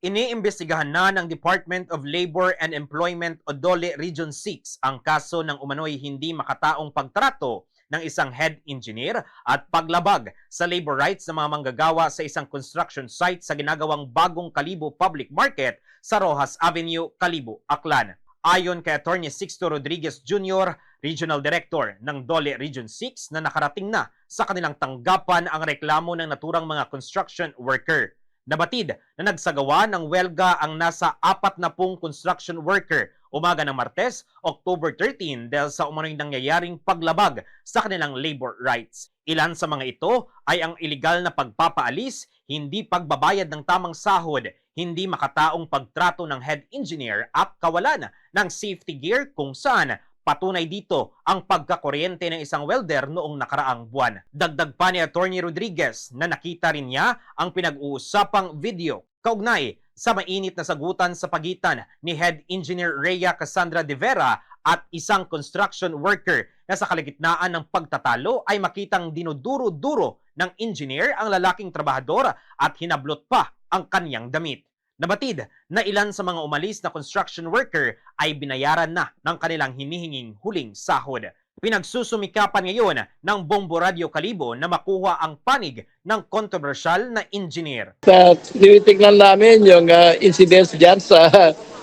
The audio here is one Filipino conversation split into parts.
Iniimbestigahan na ng Department of Labor and Employment o DOLE Region 6 ang kaso ng umano'y hindi makataong pagtrato ng isang head engineer at paglabag sa labor rights ng mga manggagawa sa isang construction site sa ginagawang bagong Kalibo Public Market sa Rojas Avenue, Kalibo, Aklan. Ayon kay Attorney Sixto Rodriguez Jr., Regional Director ng DOLE Region 6 na nakarating na sa kanilang tanggapan ang reklamo ng naturang mga construction worker. Nabatid na nagsagawa ng welga ang nasa apat na pong construction worker umaga ng Martes, October 13 dahil sa umano'y nangyayaring paglabag sa kanilang labor rights. Ilan sa mga ito ay ang iligal na pagpapaalis, hindi pagbabayad ng tamang sahod, hindi makataong pagtrato ng head engineer at kawalan ng safety gear kung saan patunay dito ang pagkakuryente ng isang welder noong nakaraang buwan. Dagdag pa ni Attorney Rodriguez na nakita rin niya ang pinag-uusapang video kaugnay sa mainit na sagutan sa pagitan ni Head Engineer Rhea Cassandra de Vera at isang construction worker na sa kaligitnaan ng pagtatalo ay makitang dinuduro-duro ng engineer ang lalaking trabahador at hinablot pa ang kanyang damit. Nabatid na ilan sa mga umalis na construction worker ay binayaran na ng kanilang hinihinging huling sahod. Pinagsusumikapan ngayon ng Bombo Radio Kalibo na makuha ang panig ng kontrobersyal na engineer. Sa tinitingnan namin yung uh, incidents dyan sa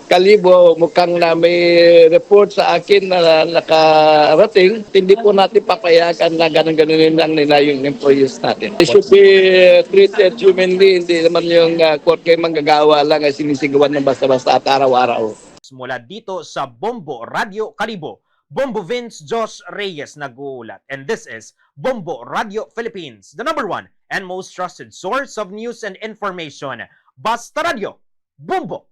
Kalibo, mukhang na may report sa akin na nakarating. Hindi po natin papayagan na ganun-ganunin lang nila yung employees natin. They should be treated humanly, hindi naman yung uh, court kayo manggagawa lang ay sinisigawan ng basta-basta at araw-araw. Mula dito sa Bombo Radio Kalibo, Bombo Vince Josh Reyes nag-uulat. And this is Bombo Radio Philippines, the number one and most trusted source of news and information. Basta Radio, Bombo!